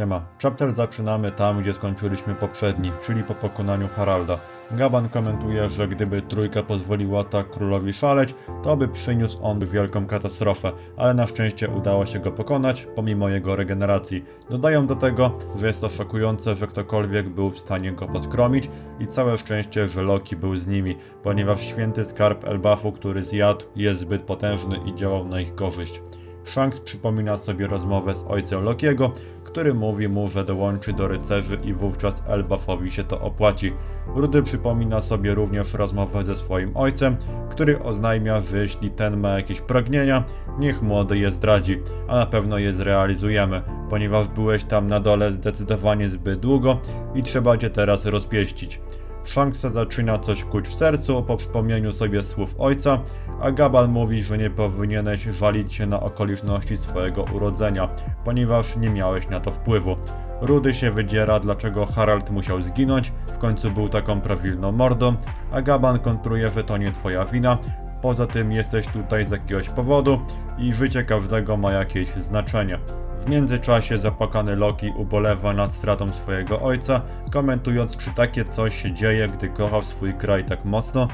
Siema. Chapter zaczynamy tam, gdzie skończyliśmy poprzedni, czyli po pokonaniu Haralda. Gaban komentuje, że gdyby trójka pozwoliła tak królowi szaleć, to by przyniósł on wielką katastrofę, ale na szczęście udało się go pokonać, pomimo jego regeneracji. Dodają do tego, że jest to szokujące, że ktokolwiek był w stanie go poskromić i całe szczęście, że Loki był z nimi, ponieważ święty skarb Elbafu, który zjadł, jest zbyt potężny i działał na ich korzyść. Shanks przypomina sobie rozmowę z ojcem Lokiego, który mówi mu, że dołączy do rycerzy i wówczas Elbafowi się to opłaci. Rudy przypomina sobie również rozmowę ze swoim ojcem, który oznajmia, że jeśli ten ma jakieś pragnienia, niech młody je zdradzi, a na pewno je zrealizujemy, ponieważ byłeś tam na dole zdecydowanie zbyt długo i trzeba cię teraz rozpieścić. Shanksa zaczyna coś kuć w sercu po przypomnieniu sobie słów ojca, a Gaban mówi, że nie powinieneś żalić się na okoliczności swojego urodzenia, ponieważ nie miałeś na to wpływu. Rudy się wydziera, dlaczego Harald musiał zginąć, w końcu był taką prawilną mordą, a Gaban kontruje, że to nie twoja wina, poza tym jesteś tutaj z jakiegoś powodu i życie każdego ma jakieś znaczenie. W międzyczasie zapłakany Loki ubolewa nad stratą swojego ojca, komentując, czy takie coś się dzieje, gdy kochasz swój kraj tak mocno.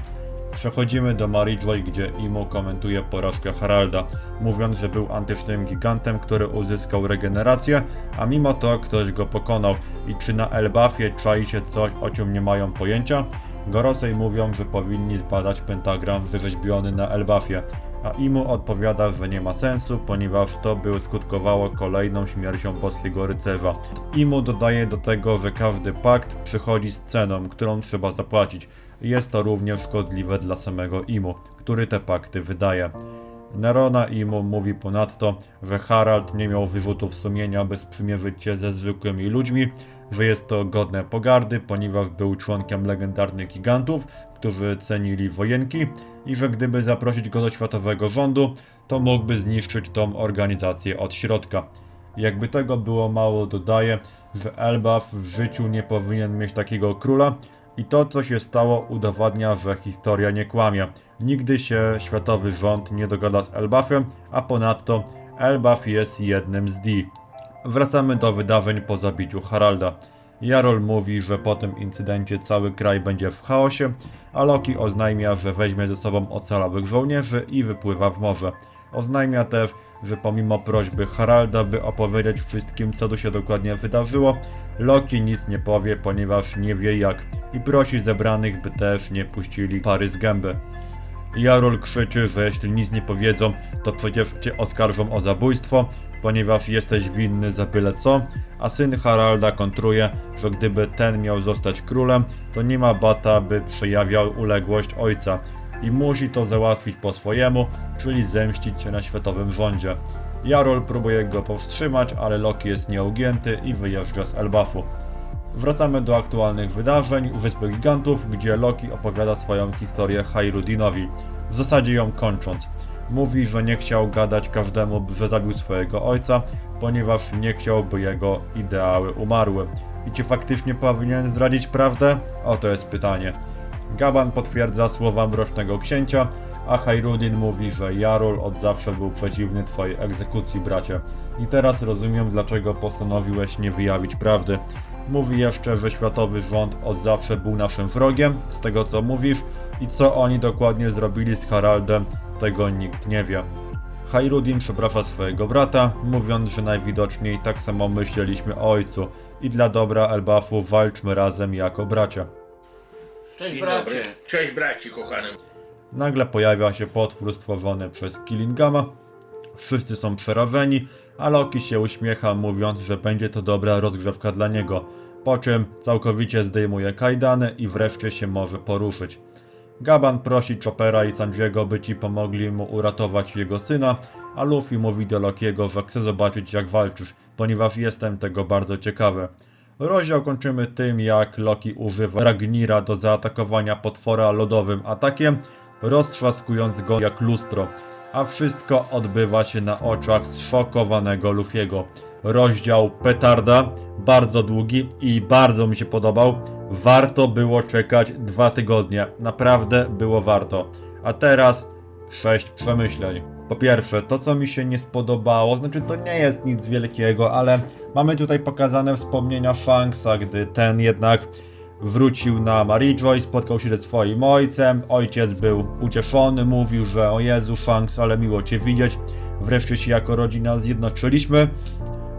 Przechodzimy do Marijoj, gdzie Imo komentuje porażkę Haralda, mówiąc, że był antycznym gigantem, który uzyskał regenerację, a mimo to ktoś go pokonał. I czy na Elbafie czai się coś, o czym nie mają pojęcia? Gorosej mówią, że powinni zbadać pentagram wyrzeźbiony na Elbafie, a Imu odpowiada, że nie ma sensu, ponieważ to by skutkowało kolejną śmiercią boskiego rycerza. Imu dodaje do tego, że każdy pakt przychodzi z ceną, którą trzeba zapłacić. Jest to również szkodliwe dla samego Imu, który te pakty wydaje. Nerona Imu mówi ponadto, że Harald nie miał wyrzutów sumienia, by sprzymierzyć się ze zwykłymi ludźmi, że jest to godne pogardy, ponieważ był członkiem legendarnych gigantów, którzy cenili wojenki i że gdyby zaprosić go do światowego rządu, to mógłby zniszczyć tą organizację od środka. Jakby tego było mało, dodaje, że Elbaf w życiu nie powinien mieć takiego króla i to, co się stało, udowadnia, że historia nie kłamie. Nigdy się światowy rząd nie dogada z Elbafem, a ponadto Elbaf jest jednym z D. Wracamy do wydarzeń po zabiciu Haralda. Jarol mówi, że po tym incydencie cały kraj będzie w chaosie, a Loki oznajmia, że weźmie ze sobą ocalałych żołnierzy i wypływa w morze. Oznajmia też, że pomimo prośby Haralda, by opowiedzieć wszystkim, co tu się dokładnie wydarzyło, Loki nic nie powie, ponieważ nie wie jak i prosi zebranych, by też nie puścili pary z gęby. Jarol krzyczy, że jeśli nic nie powiedzą, to przecież cię oskarżą o zabójstwo, ponieważ jesteś winny za byle co, a syn Haralda kontruje, że gdyby ten miał zostać królem, to nie ma bata, by przejawiał uległość ojca i musi to załatwić po swojemu, czyli zemścić się na światowym rządzie. Jarol próbuje go powstrzymać, ale Loki jest nieugięty i wyjeżdża z Elbafu. Wracamy do aktualnych wydarzeń Wyspy Gigantów, gdzie Loki opowiada swoją historię Hairudinowi, w zasadzie ją kończąc. Mówi, że nie chciał gadać każdemu, że zabił swojego ojca, ponieważ nie chciał, by jego ideały umarły. I czy faktycznie powinien zdradzić prawdę? Oto jest pytanie. Gaban potwierdza słowa Mrocznego Księcia, a Hairudin mówi, że Jarol od zawsze był przeciwny twojej egzekucji, bracie. I teraz rozumiem, dlaczego postanowiłeś nie wyjawić prawdy. Mówi jeszcze, że światowy rząd od zawsze był naszym wrogiem, z tego co mówisz, i co oni dokładnie zrobili z Haraldem, tego nikt nie wie. Hairudin przeprasza swojego brata, mówiąc, że najwidoczniej tak samo myśleliśmy o ojcu i dla dobra Elbafu walczmy razem jako bracia. Cześć Dzień bracie. dobry. Cześć braci kochany. Nagle pojawia się potwór stworzony przez Killingama. Wszyscy są przerażeni, a Loki się uśmiecha, mówiąc, że będzie to dobra rozgrzewka dla niego. Po czym całkowicie zdejmuje kajdany i wreszcie się może poruszyć. Gaban prosi Chopera i Sanjiego, by ci pomogli mu uratować jego syna, a Luffy mówi do Lokiego, że chce zobaczyć jak walczysz, ponieważ jestem tego bardzo ciekawy. Rozdział kończymy tym, jak Loki używa Ragnira do zaatakowania potwora lodowym atakiem, roztrzaskując go jak lustro. A wszystko odbywa się na oczach zszokowanego Luffy'ego. Rozdział Petarda, bardzo długi i bardzo mi się podobał. Warto było czekać dwa tygodnie. Naprawdę było warto. A teraz sześć przemyśleń. Po pierwsze, to co mi się nie spodobało, znaczy to nie jest nic wielkiego, ale mamy tutaj pokazane wspomnienia Shanksa, gdy ten jednak wrócił na Maryjoy, spotkał się ze swoim ojcem, ojciec był ucieszony, mówił, że o Jezu Shanks, ale miło Cię widzieć, wreszcie się jako rodzina zjednoczyliśmy.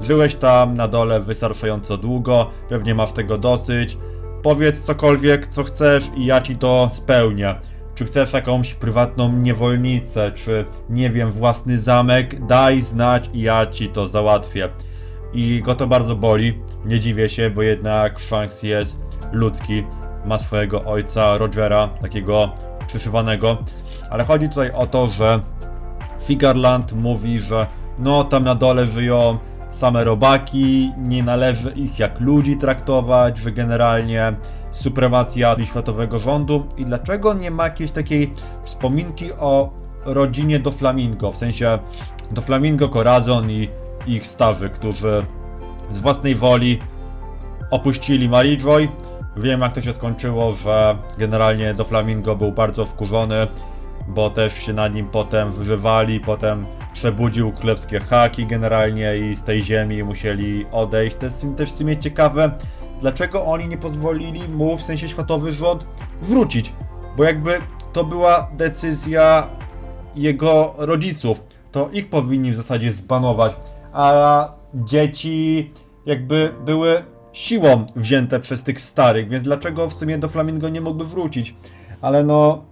Żyłeś tam na dole wystarczająco długo, pewnie masz tego dosyć. Powiedz cokolwiek, co chcesz i ja ci to spełnię. Czy chcesz jakąś prywatną niewolnicę, czy nie wiem, własny zamek? Daj znać i ja ci to załatwię. I go to bardzo boli. Nie dziwię się, bo jednak Shanks jest ludzki. Ma swojego ojca Rogera, takiego przyszywanego. Ale chodzi tutaj o to, że Figarland mówi, że no tam na dole żyją same robaki, nie należy ich jak ludzi traktować, że generalnie supremacja światowego rządu i dlaczego nie ma jakiejś takiej wspominki o rodzinie do Flamingo, w sensie do Flamingo, Corazon i ich starzy, którzy z własnej woli opuścili Maryjoy. Wiem jak to się skończyło, że generalnie do Flamingo był bardzo wkurzony, bo też się na nim potem wyżywali, potem przebudził królewskie haki generalnie i z tej ziemi musieli odejść. To jest też w sumie ciekawe, dlaczego oni nie pozwolili mu, w sensie światowy rząd, wrócić, bo jakby to była decyzja jego rodziców, to ich powinni w zasadzie zbanować, a dzieci jakby były siłą wzięte przez tych starych, więc dlaczego w sumie do Flamingo nie mógłby wrócić? Ale no,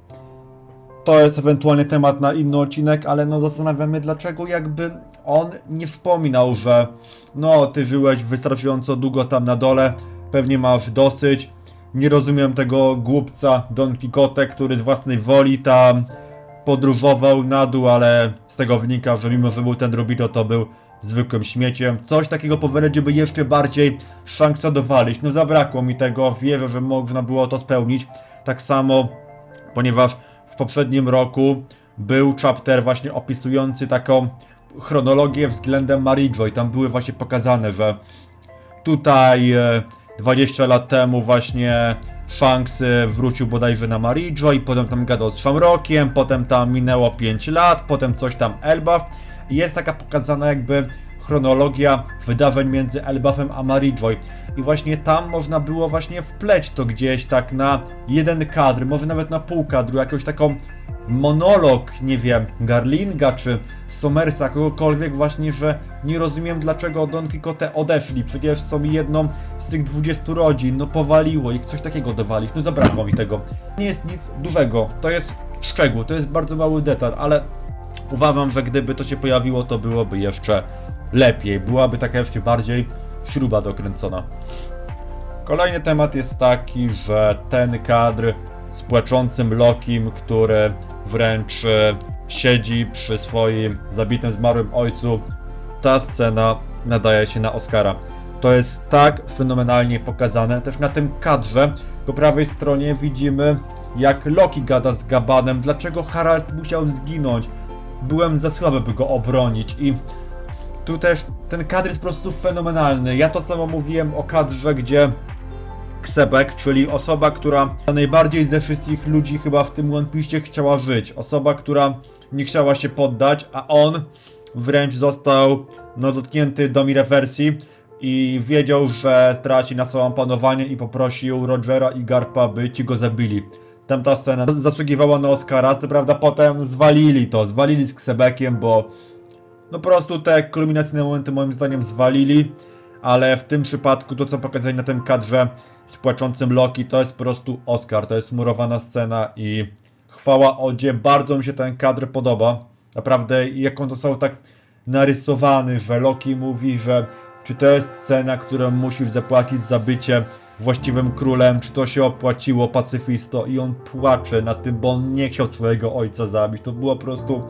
to jest ewentualnie temat na inny odcinek, ale no zastanawiamy dlaczego jakby on nie wspominał, że no ty żyłeś wystarczająco długo tam na dole, pewnie masz dosyć. Nie rozumiem tego głupca Don Quixote, który z własnej woli tam podróżował na dół, ale z tego wynika, że mimo, że był ten Rubito, to był zwykłym śmieciem. Coś takiego powinno by jeszcze bardziej Shanksa dowalić. No zabrakło mi tego, wierzę, że można było to spełnić. Tak samo, ponieważ w poprzednim roku był chapter właśnie opisujący taką chronologię względem Maryjoy. Tam były właśnie pokazane, że tutaj e, 20 lat temu właśnie Shanks e, wrócił bodajże na Maryjoy, potem tam gadał z Shamrockiem, potem tam minęło 5 lat, potem coś tam Elbaf. I jest taka pokazana jakby chronologia wydarzeń między Elbafem a Maryjoy. I właśnie tam można było właśnie wpleć to gdzieś tak na jeden kadr, może nawet na pół kadru, jakąś taką monolog, nie wiem, Garlinga czy Somersa, kogokolwiek właśnie, że nie rozumiem dlaczego Don Quixote odeszli, przecież są jedną z tych 20 rodzin, no powaliło ich, coś takiego dowalić, no zabrakło mi tego. Nie jest nic dużego, to jest szczegół, to jest bardzo mały detal, ale uważam, że gdyby to się pojawiło, to byłoby jeszcze lepiej, byłaby taka jeszcze bardziej śruba dokręcona. Kolejny temat jest taki, że ten kadr z płaczącym Lokim, który wręcz e, siedzi przy swoim zabitym, zmarłym ojcu, ta scena nadaje się na Oscara. To jest tak fenomenalnie pokazane. Też na tym kadrze po prawej stronie widzimy, jak Loki gada z Gabanem, dlaczego Harald musiał zginąć. Byłem za słaby, by go obronić i tu też ten kadr jest po prostu fenomenalny. Ja to samo mówiłem o kadrze, gdzie Ksebek, czyli osoba, która najbardziej ze wszystkich ludzi chyba w tym One Piece chciała żyć. Osoba, która nie chciała się poddać, a on wręcz został no, dotknięty do rewersji i wiedział, że traci na sobą panowanie i poprosił Rogera i Garpa, by ci go zabili. Tamta scena zasługiwała na Oscara, co prawda potem zwalili to, zwalili z Ksebekiem, bo no po prostu te kulminacyjne momenty moim zdaniem zwalili, ale w tym przypadku to co pokazali na tym kadrze z płaczącym Loki to jest po prostu Oscar, to jest murowana scena i chwała Odzie, bardzo mi się ten kadr podoba. Naprawdę jak on został tak narysowany, że Loki mówi, że czy to jest scena, którą musisz zapłacić za bycie właściwym królem, czy to się opłaciło, pacyfisto i on płacze na tym, bo on nie chciał swojego ojca zabić. To było po prostu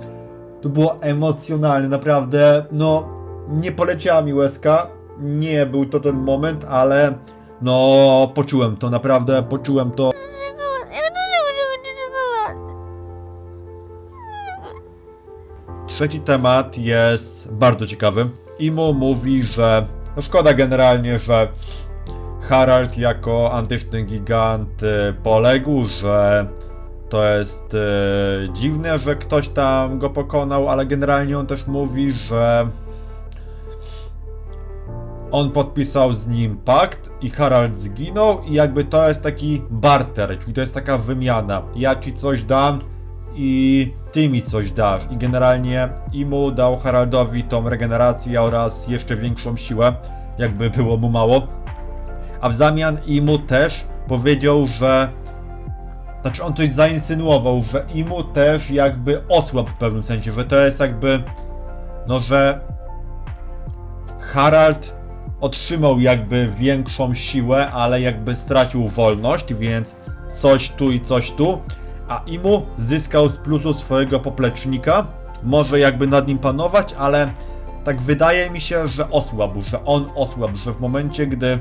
to było emocjonalne, naprawdę, no, nie poleciała mi łezka, nie był to ten moment, ale no, poczułem to, naprawdę poczułem to. Trzeci temat jest bardzo ciekawy. Imo mówi, że no szkoda generalnie, że Harald jako antyczny gigant y, poległ, że to jest e, dziwne, że ktoś tam go pokonał, ale generalnie on też mówi, że on podpisał z nim pakt i Harald zginął i jakby to jest taki barter, czyli to jest taka wymiana. Ja ci coś dam i ty mi coś dasz. I generalnie Imu dał Haraldowi tą regenerację oraz jeszcze większą siłę, jakby było mu mało. A w zamian Imu też powiedział, że znaczy on coś zainsynuował, że Imu też jakby osłabł w pewnym sensie, że to jest jakby no, że Harald otrzymał jakby większą siłę, ale jakby stracił wolność, więc coś tu i coś tu, a Imu zyskał z plusu swojego poplecznika, może jakby nad nim panować, ale tak wydaje mi się, że osłabł, że on osłabł, że w momencie, gdy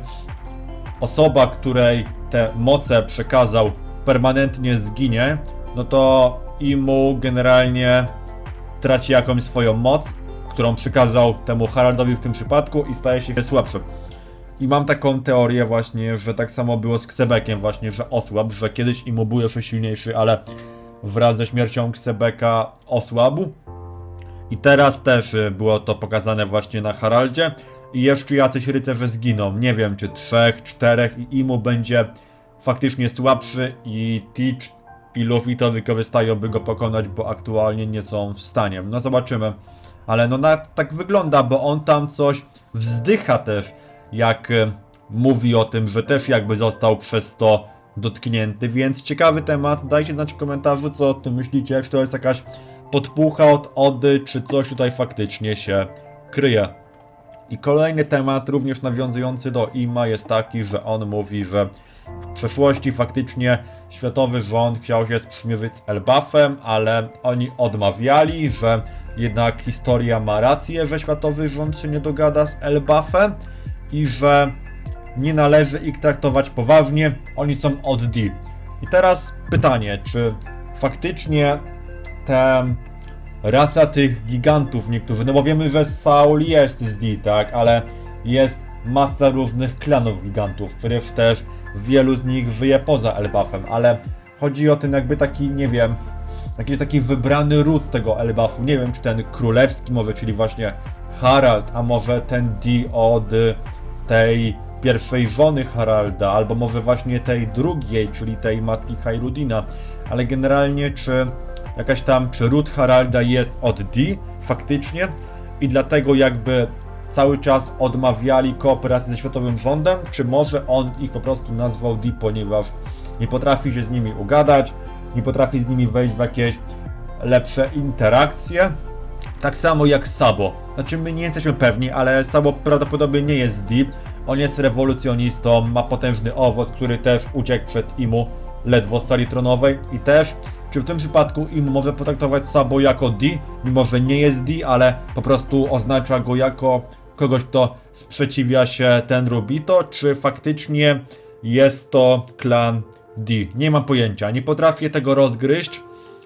osoba, której te moce przekazał, permanentnie zginie, no to Imu generalnie traci jakąś swoją moc, którą przekazał temu Haraldowi w tym przypadku i staje się słabszy. I mam taką teorię właśnie, że tak samo było z Ksebekiem właśnie, że osłabł, że kiedyś Imu był jeszcze silniejszy, ale wraz ze śmiercią Ksebeka osłabł. I teraz też y, było to pokazane właśnie na Haraldzie. I jeszcze jacyś rycerze zginą. Nie wiem, czy trzech, czterech i Imu będzie faktycznie słabszy i Teach i Luffy to wykorzystają, by go pokonać, bo aktualnie nie są w stanie. No zobaczymy. Ale no na, tak wygląda, bo on tam coś wzdycha też, jak y, mówi o tym, że też jakby został przez to dotknięty, więc ciekawy temat. Dajcie znać w komentarzu, co o tym myślicie, czy to jest jakaś podpucha od Ody, czy coś tutaj faktycznie się kryje. I kolejny temat, również nawiązujący do Ima, jest taki, że on mówi, że w przeszłości faktycznie światowy rząd chciał się sprzymierzyć z Elbafem, ale oni odmawiali, że jednak historia ma rację, że światowy rząd się nie dogada z Elbafem i że nie należy ich traktować poważnie, oni są od D. I teraz pytanie, czy faktycznie te rasa tych gigantów niektórzy, no bo wiemy, że Saul jest z D, tak, ale jest masa różnych klanów gigantów, przecież też wielu z nich żyje poza Elbafem, ale chodzi o ten jakby taki, nie wiem, jakiś taki wybrany ród tego Elbafu, nie wiem, czy ten królewski może, czyli właśnie Harald, a może ten D od tej pierwszej żony Haralda, albo może właśnie tej drugiej, czyli tej matki Hairudina, ale generalnie czy jakaś tam, czy ród Haralda jest od D faktycznie? I dlatego jakby cały czas odmawiali kooperacji ze światowym rządem, czy może on ich po prostu nazwał D, ponieważ nie potrafi się z nimi ugadać, nie potrafi z nimi wejść w jakieś lepsze interakcje. Tak samo jak Sabo. Znaczy, my nie jesteśmy pewni, ale Sabo prawdopodobnie nie jest D. On jest rewolucjonistą, ma potężny owoc, który też uciekł przed Imu ledwo z sali tronowej i też czy w tym przypadku Imu może potraktować Sabo jako D, mimo że nie jest D, ale po prostu oznacza go jako kogoś, kto sprzeciwia się ten Rubito, czy faktycznie jest to klan D? Nie mam pojęcia, nie potrafię tego rozgryźć,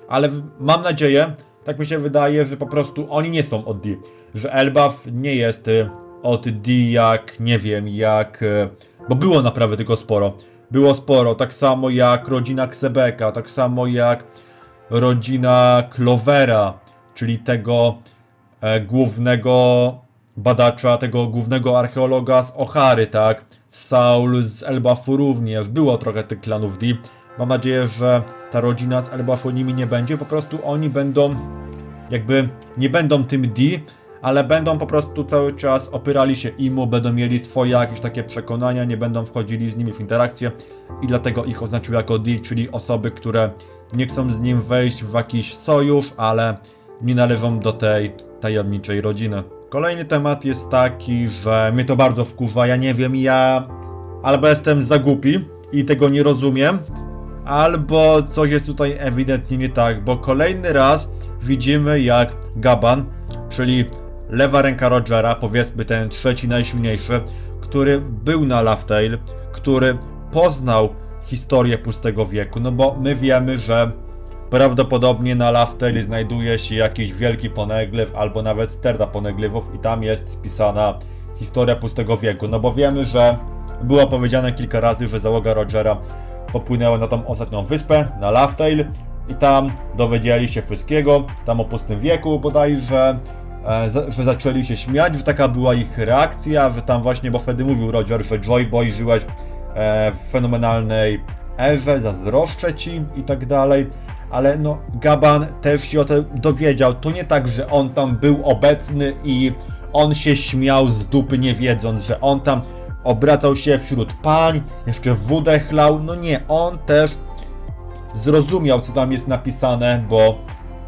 ale mam nadzieję, tak mi się wydaje, że po prostu oni nie są od D, że Elbaf nie jest y, od D jak, nie wiem, jak... y, Bo było naprawdę tylko sporo. Było sporo, tak samo jak rodzina Ksebeka, tak samo jak rodzina Clovera, czyli tego e, głównego badacza, tego głównego archeologa z Ochary, tak? Saul z Elbafu również. Było trochę tych klanów D. Mam nadzieję, że ta rodzina z Elbafu nimi nie będzie. Po prostu oni będą jakby nie będą tym D, ale będą po prostu cały czas opierali się imu, będą mieli swoje jakieś takie przekonania, nie będą wchodzili z nimi w interakcję i dlatego ich oznaczył jako D, czyli osoby, które nie chcą z nim wejść w jakiś sojusz, ale nie należą do tej tajemniczej rodziny. Kolejny temat jest taki, że mnie to bardzo wkurza, ja nie wiem, ja albo jestem za głupi i tego nie rozumiem, albo coś jest tutaj ewidentnie nie tak, bo kolejny raz widzimy jak Gaban, czyli lewa ręka Rogera, powiedzmy ten trzeci najsilniejszy, który był na Laughtale, który poznał historię Pustego Wieku, no bo my wiemy, że prawdopodobnie na Laughtale znajduje się jakiś wielki poneglyw, albo nawet sterta poneglyfów i tam jest spisana historia Pustego Wieku, no bo wiemy, że było powiedziane kilka razy, że załoga Rogera popłynęła na tą ostatnią wyspę, na Laughtale i tam dowiedzieli się wszystkiego, tam o pustym wieku bodajże, e, że zaczęli się śmiać, że taka była ich reakcja, że tam właśnie, bo wtedy mówił Roger, że Joyboy żyłeś e, w fenomenalnej erze, zazdroszczę ci i tak dalej, ale no Gaban też się o tym dowiedział, to nie tak, że on tam był obecny i on się śmiał z dupy nie wiedząc, że on tam obracał się wśród pań, jeszcze wódę chlał, no nie, on też zrozumiał, co tam jest napisane, bo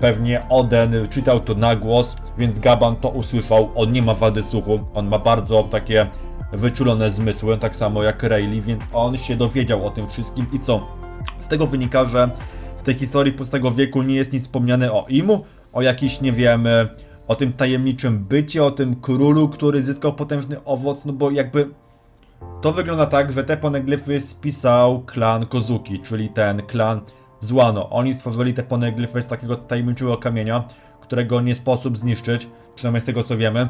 pewnie Oden czytał to na głos, więc Gaban to usłyszał. On nie ma wady słuchu, on ma bardzo takie wyczulone zmysły, tak samo jak Rayleigh, więc on się dowiedział o tym wszystkim i co? Z tego wynika, że w tej historii pustego wieku nie jest nic wspomniane o Imu, o jakiś, nie wiem, e, o tym tajemniczym bycie, o tym królu, który zyskał potężny owoc, no bo jakby to wygląda tak, że te poneglyfy spisał klan Kozuki, czyli ten klan z Wano. Oni stworzyli te poneglyfy z takiego tajemniczego kamienia, którego nie sposób zniszczyć, przynajmniej z tego co wiemy.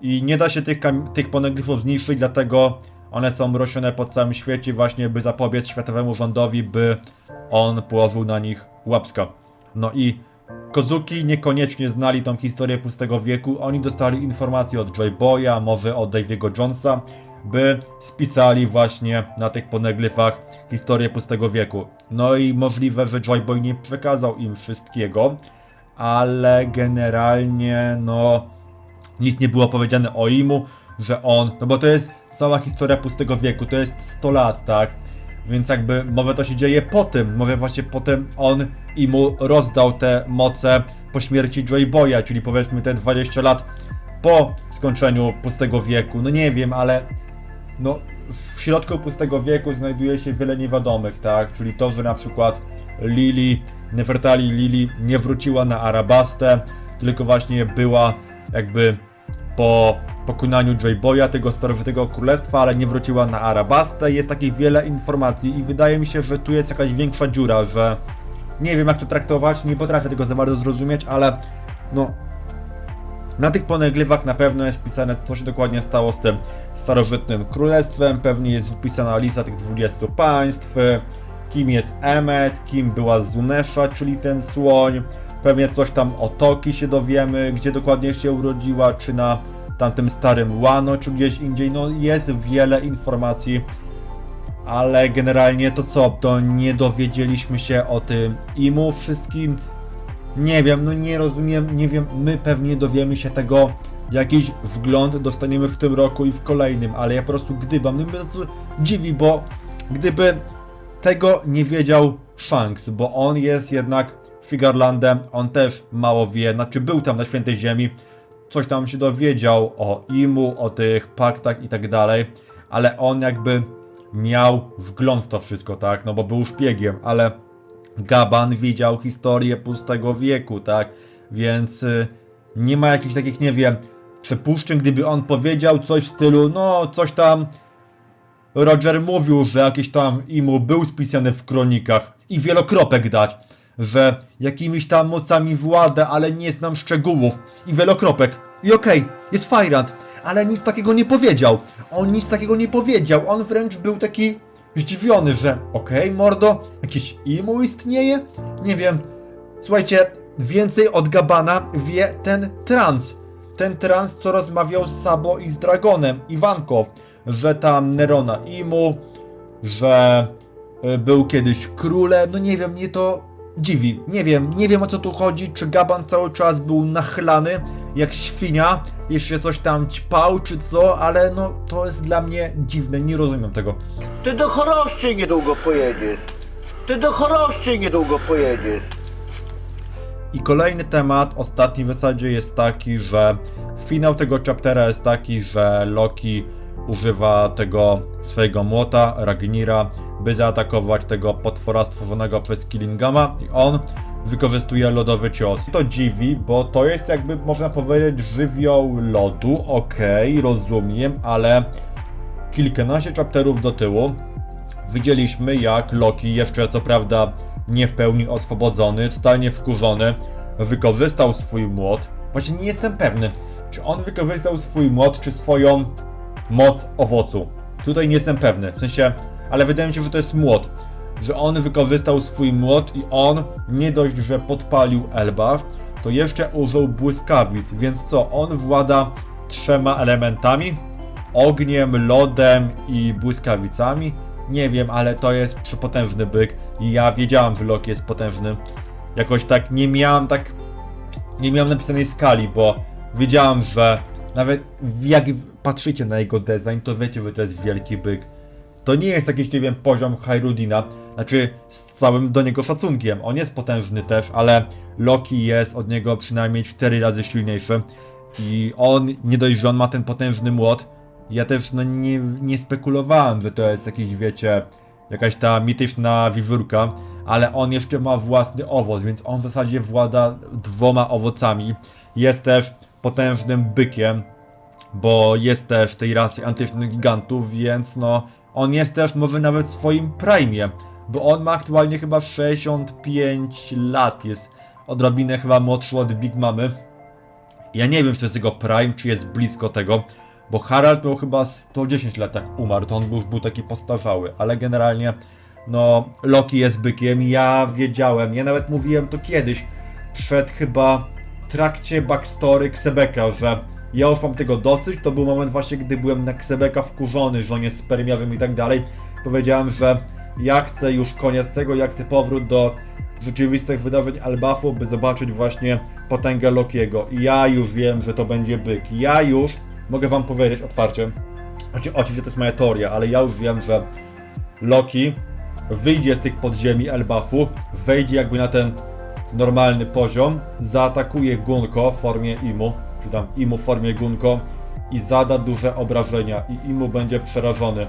I nie da się tych, tych poneglyfów zniszczyć, dlatego one są rośnione po całym świecie właśnie, by zapobiec światowemu rządowi, by on położył na nich łapska. No i Kozuki niekoniecznie znali tą historię pustego wieku, oni dostali informacje od Joy Boya, może od Daviego Jonesa, by spisali właśnie na tych poneglyfach historię pustego wieku. No i możliwe, że Joy Boy nie przekazał im wszystkiego, ale generalnie no nic nie było powiedziane o Imu, że on, no bo to jest cała historia pustego wieku, to jest 100 lat, tak? Więc jakby może to się dzieje po tym, może właśnie potem on Imu rozdał te moce po śmierci Joy Boya, czyli powiedzmy te 20 lat po skończeniu pustego wieku. No nie wiem, ale no w środku pustego wieku znajduje się wiele niewiadomych, tak? Czyli to, że na przykład Lili, Nefertali Lili nie wróciła na Arabastę, tylko właśnie była jakby po pokonaniu Joyboya, tego starożytnego królestwa, ale nie wróciła na Arabastę. Jest takich wiele informacji i wydaje mi się, że tu jest jakaś większa dziura, że nie wiem jak to traktować, nie potrafię tego za bardzo zrozumieć, ale no na tych poneglywach na pewno jest wpisane, co się dokładnie stało z tym starożytnym królestwem. Pewnie jest wypisana lista tych 20 państw, kim jest Emmet, kim była Zunesha, czyli ten słoń. Pewnie coś tam o Toki się dowiemy, gdzie dokładnie się urodziła, czy na tamtym starym Wano, czy gdzieś indziej. No jest wiele informacji, ale generalnie to co, to nie dowiedzieliśmy się o tym Imu wszystkim. Nie wiem, no nie rozumiem, nie wiem, my pewnie dowiemy się tego, jakiś wgląd dostaniemy w tym roku i w kolejnym, ale ja po prostu gdybam, no mnie po dziwi, bo gdyby tego nie wiedział Shanks, bo on jest jednak Figarlandem, on też mało wie, znaczy był tam na Świętej Ziemi, coś tam się dowiedział o Imu, o tych paktach i tak dalej, ale on jakby miał wgląd w to wszystko, tak, no bo był szpiegiem, ale Gaban widział historię pustego wieku, tak? Więc y, nie ma jakichś takich, nie wiem, przypuszczeń, gdyby on powiedział coś w stylu, no coś tam. Roger mówił, że jakiś tam Imu był spisany w kronikach i wielokropek dać, że jakimiś tam mocami włada, ale nie znam szczegółów i wielokropek. I okej, jest Fajrant, ale nic takiego nie powiedział. On nic takiego nie powiedział, on wręcz był taki zdziwiony, że okej, mordo, jakieś Imu istnieje? Nie wiem. Słuchajcie, więcej od Gabana wie ten trans. Ten trans, co rozmawiał z Sabo i z Dragonem, Iwanko, że tam Nerona Imu, że y, był kiedyś królem, no nie wiem, mnie to dziwi. Nie wiem, nie wiem o co tu chodzi, czy Gaban cały czas był nachlany, jak świnia, jeszcze coś tam ćpał, czy co, ale no to jest dla mnie dziwne, nie rozumiem tego. Ty do Choroszczy niedługo pojedziesz. Ty do Choroszczy niedługo pojedziesz. I kolejny temat, ostatni w zasadzie jest taki, że finał tego chaptera jest taki, że Loki używa tego swojego młota, Ragnira, by zaatakować tego potwora stworzonego przez Killingama i on wykorzystuje lodowy cios. To dziwi, bo to jest jakby, można powiedzieć, żywioł lodu, okej, rozumiem, ale kilkanaście chapterów do tyłu widzieliśmy jak Loki, jeszcze co prawda nie w pełni oswobodzony, totalnie wkurzony, wykorzystał swój młot. Właśnie nie jestem pewny, czy on wykorzystał swój młot, czy swoją moc owocu. Tutaj nie jestem pewny, w sensie, ale wydaje mi się, że to jest młot. że on wykorzystał swój młot i on nie dość, że podpalił Elbaf, to jeszcze użył błyskawic, więc co, on włada trzema elementami? Ogniem, lodem i błyskawicami? Nie wiem, ale to jest przepotężny byk i ja wiedziałam, że Loki jest potężny. Jakoś tak nie miałam tak nie miałem napisanej skali, bo wiedziałam, że nawet jak patrzycie na jego design, to wiecie, że to jest wielki byk. To nie jest jakiś, nie wiem, poziom Hyrudina, znaczy z całym do niego szacunkiem. On jest potężny też, ale Loki jest od niego przynajmniej 4 razy silniejszy. I on, nie dość, że on ma ten potężny młot, ja też no, nie, nie spekulowałem, że to jest jakiś, wiecie, jakaś ta mityczna wiewiórka, ale on jeszcze ma własny owoc, więc on w zasadzie włada dwoma owocami. Jest też potężnym bykiem, bo jest też tej rasy antycznych gigantów, więc no on jest też może nawet w swoim prime, bo on ma aktualnie chyba 65 lat, jest odrobinę chyba młodszy od Big Mamy. Ja nie wiem, czy to jest jego prime, czy jest blisko tego, bo Harald miał chyba 110 lat jak umarł, to on już był taki postarzały, ale generalnie no Loki jest bykiem, ja wiedziałem, ja nawet mówiłem to kiedyś, przed chyba trakcie backstory Ksebeka, że ja już mam tego dosyć, to był moment właśnie, gdy byłem na Ksebeka wkurzony, że on jest spermiarzem i tak dalej, powiedziałem, że ja chcę już koniec tego, ja chcę powrót do rzeczywistych wydarzeń Albafu, by zobaczyć właśnie potęgę Lokiego. I ja już wiem, że to będzie byk. Ja już mogę wam powiedzieć otwarcie, oczy- oczywiście to jest moja teoria, ale ja już wiem, że Loki wyjdzie z tych podziemi Elbafu, wejdzie jakby na ten normalny poziom, zaatakuje Gunko w formie Imu, czy tam Imu w formie Gunko i zada duże obrażenia i Imu będzie przerażony.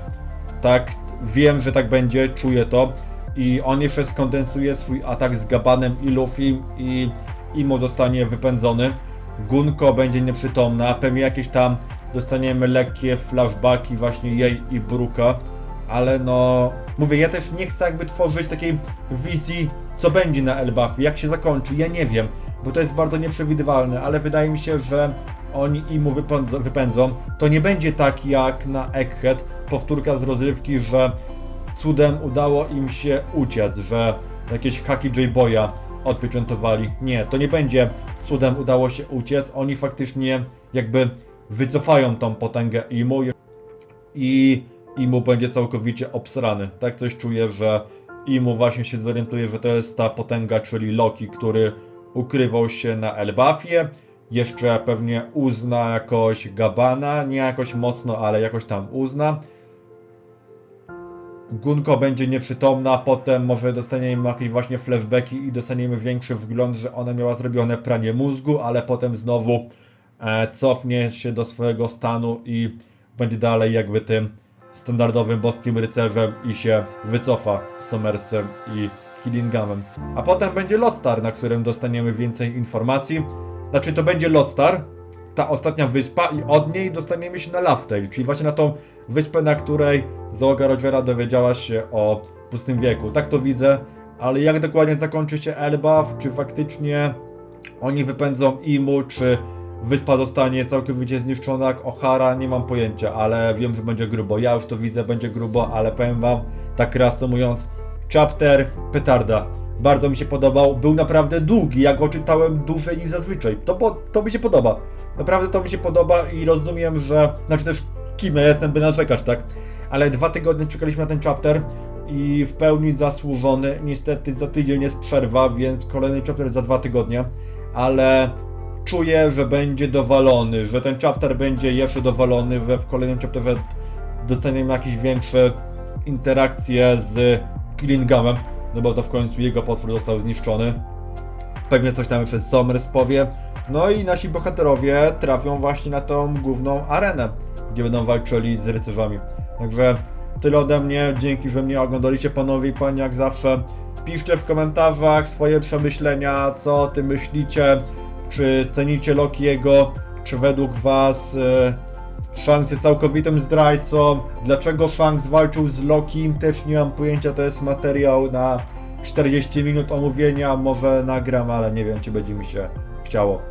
Tak, wiem, że tak będzie, czuję to i on jeszcze skondensuje swój atak z Gabanem i Luffy i Imu zostanie wypędzony. Gunko będzie nieprzytomna, pewnie jakieś tam dostaniemy lekkie flashbacki właśnie jej i Bruka, ale no mówię, ja też nie chcę jakby tworzyć takiej wizji, co będzie na Elbafie, jak się zakończy, ja nie wiem, bo to jest bardzo nieprzewidywalne, ale wydaje mi się, że oni Imu wypędzą, wypędzą. To nie będzie tak jak na Egghead, powtórka z rozrywki, że cudem udało im się uciec, że jakieś haki J-Boya odpieczętowali. Nie, to nie będzie cudem udało się uciec. Oni faktycznie jakby wycofają tą potęgę Imu i Imu będzie całkowicie obsrany. Tak coś czuję, że Imu właśnie się zorientuje, że to jest ta potęga, czyli Loki, który ukrywał się na Elbafie. Jeszcze pewnie uzna jakoś Gabana, nie jakoś mocno, ale jakoś tam uzna. Gunko będzie nieprzytomna, potem może dostaniemy jakieś właśnie flashbacki i dostaniemy większy wgląd, że ona miała zrobione pranie mózgu, ale potem znowu e, cofnie się do swojego stanu i będzie dalej jakby tym standardowym boskim rycerzem i się wycofa z Somersem i Killinghamem. A potem będzie Lotstar, na którym dostaniemy więcej informacji. Znaczy to będzie Lotstar, ta ostatnia wyspa i od niej dostaniemy się na Laughtale, czyli właśnie na tą wyspę, na której załoga Rogera dowiedziała się o pustym wieku. Tak to widzę, ale jak dokładnie zakończy się Elbaf, czy faktycznie oni wypędzą Imu, czy wyspa zostanie całkowicie zniszczona jak Ohara, nie mam pojęcia, ale wiem, że będzie grubo. Ja już to widzę, będzie grubo, ale powiem wam, tak reasumując, chapter petarda. Bardzo mi się podobał, był naprawdę długi, ja go czytałem dłużej niż zazwyczaj. To, po, to mi się podoba. Naprawdę to mi się podoba i rozumiem, że. Znaczy też kim ja jestem, by narzekać, tak? Ale dwa tygodnie czekaliśmy na ten chapter i w pełni zasłużony. Niestety za tydzień jest przerwa, więc kolejny chapter za dwa tygodnie. Ale czuję, że będzie dowalony, że ten chapter będzie jeszcze dowalony, że w kolejnym chapterze dostaniemy jakieś większe interakcje z Killinghamem, no bo to w końcu jego potwór został zniszczony. Pewnie coś tam jeszcze Somers powie. No i nasi bohaterowie trafią właśnie na tą główną arenę, gdzie będą walczyli z rycerzami. Także tyle ode mnie. Dzięki, że mnie oglądaliście panowie i panie jak zawsze. Piszcie w komentarzach swoje przemyślenia, co o tym myślicie, czy cenicie Lokiego, czy według was e, Shanks jest całkowitym zdrajcą, dlaczego Shanks walczył z Lokim, też nie mam pojęcia, to jest materiał na 40 minut omówienia, może nagram, ale nie wiem, czy będzie mi się chciało.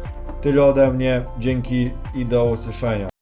Tyle ode mnie, dzięki i do usłyszenia.